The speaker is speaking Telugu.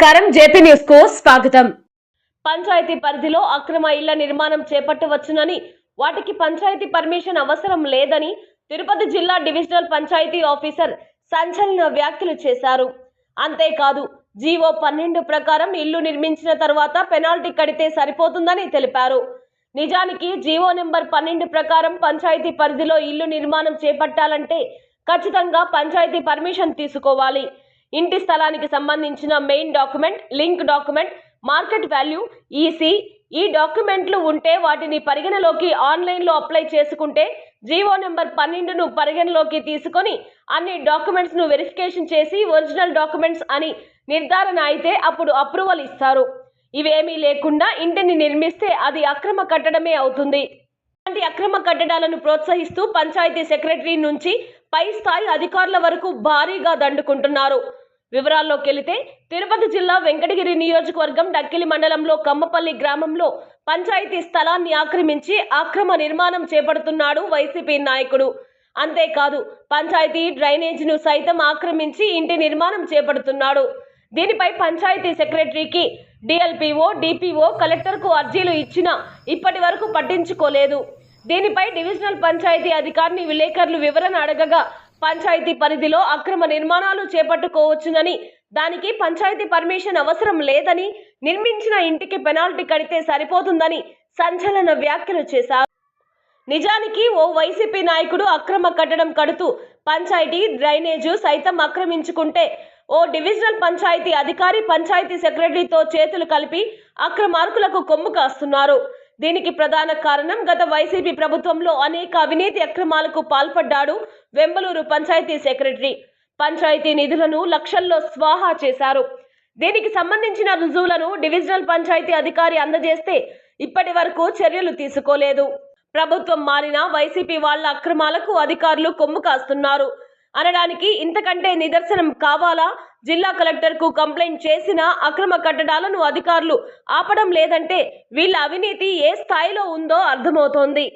నమస్కారం. జేపీ న్యూస్కు స్వాగతం. పంచాయతీ పరిధిలో అక్రమ ఇళ్ళ నిర్మాణం చేపట్టవచ్చునని వాటికి పంచాయతీ పర్మిషన్ అవసరం లేదని తిరుపతి జిల్లా డివిజనల్ పంచాయతీ ఆఫీసర్ సంచలన వ్యాఖ్యలు చేశారు. అంతేకాదు జీవో పన్నెండు ప్రకారం ఇల్లు నిర్మించిన తర్వాత పెనాల్టీ కడితే సరిపోతుందని తెలిపారు. నిజానికి జీవో నెంబర్ పన్నెండు ప్రకారం పంచాయతీ పరిధిలో ఇల్లు నిర్మాణం చేపట్టాలంటే ఖచ్చితంగా పంచాయతీ పర్మిషన్ తీసుకోవాలి. ఇంటి స్థలానికి సంబంధించిన main document link document market value EC. ఈ డాక్యుమెంట్లు ఉంటే వాటిని పరిగణలోకి ఆన్లైన్లో అప్లై చేసుకుంటే జీవో నెంబర్ పన్నెండును పరిగణలోకి తీసుకొని అన్ని డాక్యుమెంట్స్ను వెరిఫికేషన్ చేసి ఒరిజినల్ డాక్యుమెంట్స్ అని నిర్ధారణ అయితే అప్పుడు అప్రూవల్ ఇస్తారు. ఇవేమీ లేకుండా ఇంటిని నిర్మిస్తే అది అక్రమ కట్టడమే అవుతుంది. ఇలాంటి అక్రమ కట్టడాలను ప్రోత్సహిస్తూ పంచాయతీ సెక్రటరీ నుంచి పై స్థాయి అధికారుల వరకు భారీగా దండుకుంటున్నారు. వివరాల్లోకి వెళితే తిరుపతి జిల్లా వెంకటగిరి నియోజకవర్గం డక్కిలి మండలంలో కమ్మపల్లి గ్రామంలో పంచాయతీ స్థలాన్ని ఆక్రమించి అక్రమ నిర్మాణం చేపడుతున్నాడు వైసీపీ నాయకుడు. అంతేకాదు పంచాయతీ డ్రైనేజీను సైతం ఆక్రమించి ఇంటి నిర్మాణం చేపడుతున్నాడు. దీనిపై పంచాయతీ సెక్రటరీకి డిఎల్పిఓ డిపిఓ కలెక్టర్కు అర్జీలు ఇచ్చినా ఇప్పటి వరకు పట్టించుకోలేదు. దీనిపై డివిజనల్ పంచాయతీ అధికారిని విలేకరులు వివరణ అడగగా పంచాయతీ పరిధిలో అక్రమ నిర్మాణాలు చేపట్టుకోవచ్చునని దానికి పంచాయతీ పర్మిషన్ అవసరం లేదని నిర్మించిన ఇంటికి పెనాల్టీ కడితే సరిపోతుందని సంచలన వ్యాఖ్యలు చేశారు. నిజానికి ఓ వైసీపీ నాయకుడు అక్రమ కట్టడం కడుతూ పంచాయతీ డ్రైనేజు సైతం ఆక్రమించుకుంటే ఓ డివిజనల్ పంచాయతీ అధికారి పంచాయతీ సెక్రటరీతో చేతులు కలిపి అక్రమార్కులకు కొమ్ము కాస్తున్నారు. దీనికి ప్రధాన కారణం గత వైసీపీ ప్రభుత్వంలో అనేక అవినీతి అక్రమాలకు పాల్పడ్డాడు వెంబలూరు పంచాయతీ సెక్రటరీ. పంచాయతీ నిధులను లక్షల్లో స్వాహా చేశారు. దీనికి సంబంధించిన రుజువులను డివిజనల్ పంచాయతీ అధికారి అందజేస్తే ఇప్పటి వరకు చర్యలు తీసుకోలేదు. ప్రభుత్వం మారినా వైసీపీ వాళ్ళ అక్రమాలకు అధికారులు కొమ్ము కాస్తున్నారు. అనడానికి ఇంతకంటే నిదర్శనం కావాలా? జిల్లా కలెక్టర్కు కంప్లైంట్ చేసిన అక్రమ కట్టడాలను అధికారులు ఆపడం లేదంటే వీళ్ళ అవినీతి ఏ స్థాయిలో ఉందో అర్థమవుతోంది.